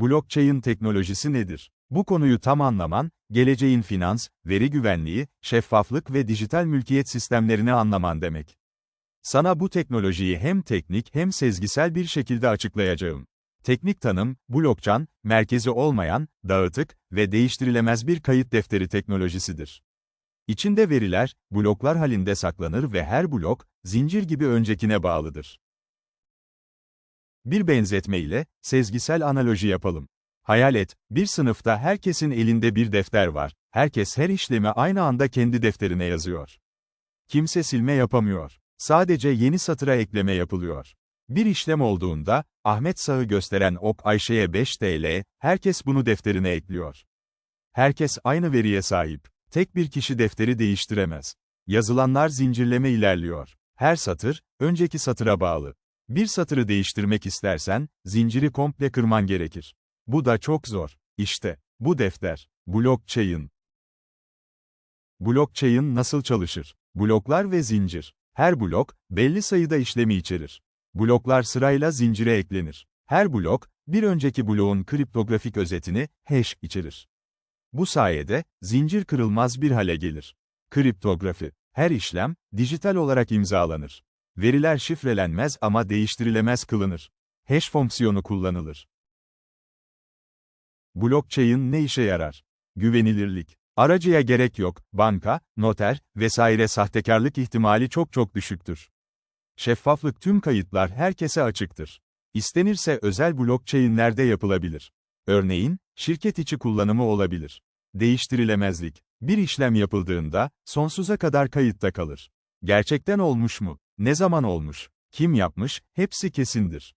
Blockchain teknolojisi nedir? Bu konuyu tam anlaman, geleceğin finans, veri güvenliği, şeffaflık ve dijital mülkiyet sistemlerini anlaman demek. Sana bu teknolojiyi hem teknik hem sezgisel bir şekilde açıklayacağım. Teknik tanım, blockchain, merkezi olmayan, dağıtık ve değiştirilemez bir kayıt defteri teknolojisidir. İçinde veriler, bloklar halinde saklanır ve her blok, zincir gibi öncekine bağlıdır. Bir benzetme ile, sezgisel analoji yapalım. Hayal et, bir sınıfta herkesin elinde bir defter var. Herkes her işlemi aynı anda kendi defterine yazıyor. Kimse silme yapamıyor. Sadece yeni satıra ekleme yapılıyor. Bir işlem olduğunda, Ahmet Sağ'ı gösteren ok Ayşe'ye 5 TL, herkes bunu defterine ekliyor. Herkes aynı veriye sahip. Tek bir kişi defteri değiştiremez. Yazılanlar zincirleme ilerliyor. Her satır, önceki satıra bağlı. Bir satırı değiştirmek istersen, zinciri komple kırman gerekir. Bu da çok zor. İşte, bu defter. Blockchain. Blockchain nasıl çalışır? Bloklar ve zincir. Her blok, belli sayıda işlemi içerir. Bloklar sırayla zincire eklenir. Her blok, bir önceki bloğun kriptografik özetini, hash içerir. Bu sayede, zincir kırılmaz bir hale gelir. Kriptografi. Her işlem, dijital olarak imzalanır. Veriler şifrelenmez ama değiştirilemez kılınır. Hash fonksiyonu kullanılır. Blockchain ne işe yarar? Güvenilirlik. Aracıya gerek yok, banka, noter, vesaire sahtekarlık ihtimali çok çok düşüktür. Şeffaflık tüm kayıtlar herkese açıktır. İstenirse özel blockchain'lerde yapılabilir. Örneğin, şirket içi kullanımı olabilir. Değiştirilemezlik. Bir işlem yapıldığında, sonsuza kadar kayıtta kalır. Gerçekten olmuş mu? Ne zaman olmuş? Kim yapmış? Hepsi kesindir.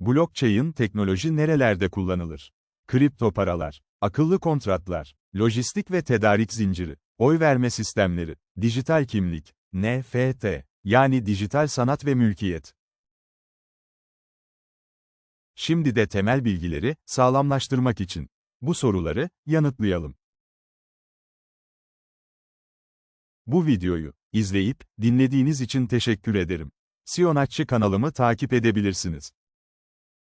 Blockchain teknoloji nerelerde kullanılır? Kripto paralar, akıllı kontratlar, lojistik ve tedarik zinciri, oy verme sistemleri, dijital kimlik, NFT, yani dijital sanat ve mülkiyet. Şimdi de temel bilgileri sağlamlaştırmak için bu soruları yanıtlayalım. Bu videoyu izleyip dinlediğiniz için teşekkür ederim. Siyonatçı kanalımı takip edebilirsiniz.